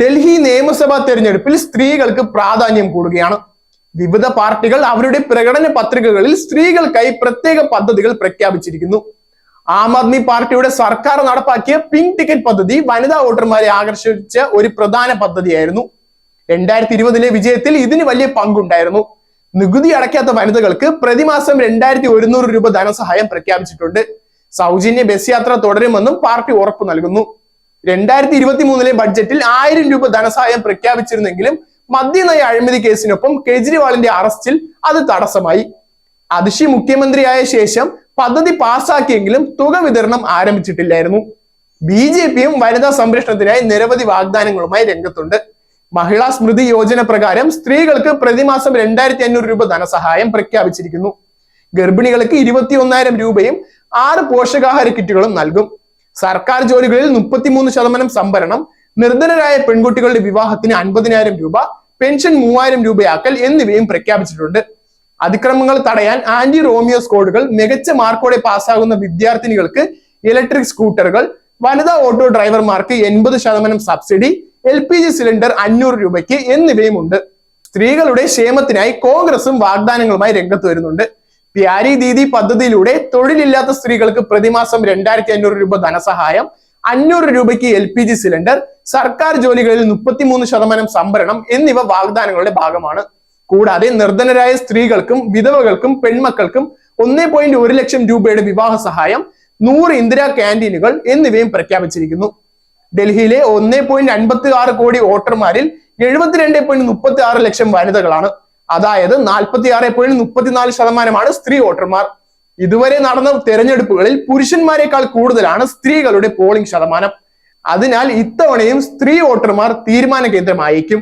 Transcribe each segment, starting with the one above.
ഡൽഹി നിയമസഭാ തെരഞ്ഞെടുപ്പിൽ സ്ത്രീകൾക്ക് പ്രാധാന്യം കൂടുകയാണ്. വിവിധ പാർട്ടികൾ അവരുടെ പ്രകടന പത്രികകളിൽ സ്ത്രീകൾക്കായി പ്രത്യേക പദ്ധതികൾ പ്രഖ്യാപിച്ചിരിക്കുന്നു. ആം ആദ്മി പാർട്ടിയുടെ സർക്കാർ നടപ്പാക്കിയ പിങ്ക് ടിക്കറ്റ് പദ്ധതി വനിതാ വോട്ടർമാരെ ആകർഷിച്ച ഒരു പ്രധാന പദ്ധതിയായിരുന്നു. രണ്ടായിരത്തി ഇരുപതിലെ വിജയത്തിൽ ഇതിന് വലിയ പങ്കുണ്ടായിരുന്നു. നികുതി അടയ്ക്കാത്ത വനിതകൾക്ക് പ്രതിമാസം രണ്ടായിരത്തി ഒരുന്നൂറ് രൂപ ധനസഹായം പ്രഖ്യാപിച്ചിട്ടുണ്ട്. സൗജന്യ ബസ് യാത്ര തുടരുമെന്നും പാർട്ടി ഉറപ്പു നൽകുന്നു. രണ്ടായിരത്തി ഇരുപത്തി മൂന്നിലെ ബഡ്ജറ്റിൽ ആയിരം രൂപ ധനസഹായം പ്രഖ്യാപിച്ചിരുന്നെങ്കിലും മദ്യനയ അഴിമതി കേസിനൊപ്പം കെജ്രിവാളിന്റെ അറസ്റ്റിൽ അത് തടസ്സമായി. അതിശി മുഖ്യമന്ത്രിയായ ശേഷം പദ്ധതി പാസാക്കിയെങ്കിലും തുക വിതരണം ആരംഭിച്ചിട്ടില്ലായിരുന്നു. ബി ജെ പിയും വനിതാ സംരക്ഷണത്തിനായി നിരവധി വാഗ്ദാനങ്ങളുമായി രംഗത്തുണ്ട്. മഹിളാ സ്മൃതി യോജന പ്രകാരം സ്ത്രീകൾക്ക് പ്രതിമാസം രണ്ടായിരത്തി അഞ്ഞൂറ് രൂപ ധനസഹായം പ്രഖ്യാപിച്ചിരിക്കുന്നു. ഗർഭിണികൾക്ക് ഇരുപത്തി ഒന്നായിരം രൂപയും ആറ് പോഷകാഹാര കിറ്റുകളും നൽകും. സർക്കാർ ജോലികളിൽ മുപ്പത്തിമൂന്ന് ശതമാനം സംഭരണം നിർധനരായ പെൺകുട്ടികളുടെ വിവാഹത്തിന് അൻപതിനായിരം രൂപ പെൻഷൻ മൂവായിരം രൂപയാക്കൽ എന്നിവയും പ്രഖ്യാപിച്ചിട്ടുണ്ട്. അതിക്രമങ്ങൾ തടയാൻ ആന്റി റോമിയോ സ്കോഡുകൾ മികച്ച മാർക്കോടെ പാസ്സാകുന്ന വിദ്യാർത്ഥിനികൾക്ക് ഇലക്ട്രിക് സ്കൂട്ടറുകൾ വനിതാ ഓട്ടോ ഡ്രൈവർമാർക്ക് എൺപത് ശതമാനം subsidy L P G cylinder അഞ്ഞൂറ് രൂപയ്ക്ക് എന്നിവയും ഉണ്ട് സ്ത്രീകളുടെ ക്ഷേമത്തിനായി കോൺഗ്രസും വാഗ്ദാനങ്ങളുമായി രംഗത്ത് വരുന്നുണ്ട്. പ്യാരി ദീദി പദ്ധതിയിലൂടെ തൊഴിലില്ലാത്ത സ്ത്രീകൾക്ക് പ്രതിമാസം രണ്ടായിരത്തി അഞ്ഞൂറ് രൂപ ധനസഹായം അഞ്ഞൂറ് രൂപയ്ക്ക് എൽ പി ജി സിലിണ്ടർ സർക്കാർ ജോലികളിൽ മുപ്പത്തിമൂന്ന് ശതമാനം സംഭരണം എന്നിവ വാഗ്ദാനങ്ങളുടെ ഭാഗമാണ്. കൂടാതെ നിർധനരായ സ്ത്രീകൾക്കും വിധവകൾക്കും പെൺമക്കൾക്കും ഒന്നേ പോയിന്റ് ഒരു ലക്ഷം രൂപയുടെ വിവാഹ സഹായം നൂറ് ഇന്ദിരാ ക്യാന്റീനുകൾ എന്നിവയും പ്രഖ്യാപിച്ചിരിക്കുന്നു. ഡൽഹിയിലെ ഒന്നേ പോയിന്റ് അൻപത്തി ആറ് കോടി വോട്ടർമാരിൽ എഴുപത്തിരണ്ട് പോയിന്റ് മുപ്പത്തി ആറ് ലക്ഷം വനിതകളാണ്. അതായത് നാൽപ്പത്തി ആറ് പോയിന്റ് മുപ്പത്തിനാല് ശതമാനമാണ് സ്ത്രീ വോട്ടർമാർ. ഇതുവരെ നടന്ന തെരഞ്ഞെടുപ്പുകളിൽ പുരുഷന്മാരെക്കാൾ കൂടുതലാണ് സ്ത്രീകളുടെ പോളിംഗ് ശതമാനം. അതിനാൽ ഇത്തവണയും സ്ത്രീ വോട്ടർമാർ തീരുമാന കേന്ദ്രമായേക്കും.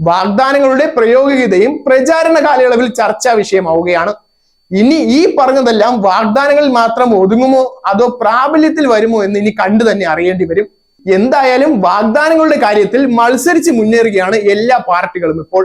വാഗ്ദാനങ്ങളുടെ പ്രയോഗികതയും പ്രചാരണ കാലയളവിൽ ചർച്ചാ വിഷയമാവുകയാണ്. ഇനി ഈ പറഞ്ഞതെല്ലാം വാഗ്ദാനങ്ങളിൽ മാത്രം ഒതുങ്ങുമോ? അതോ പ്രാബല്യത്തിൽ വരുമോ എന്ന് ഇനി കണ്ടു തന്നെ അറിയേണ്ടി വരും. എന്തായാലും വാഗ്ദാനങ്ങളുടെ കാര്യത്തിൽ മത്സരിച്ച് മുന്നേറുകയാണ് എല്ലാ പാർട്ടികളും ഇപ്പോൾ.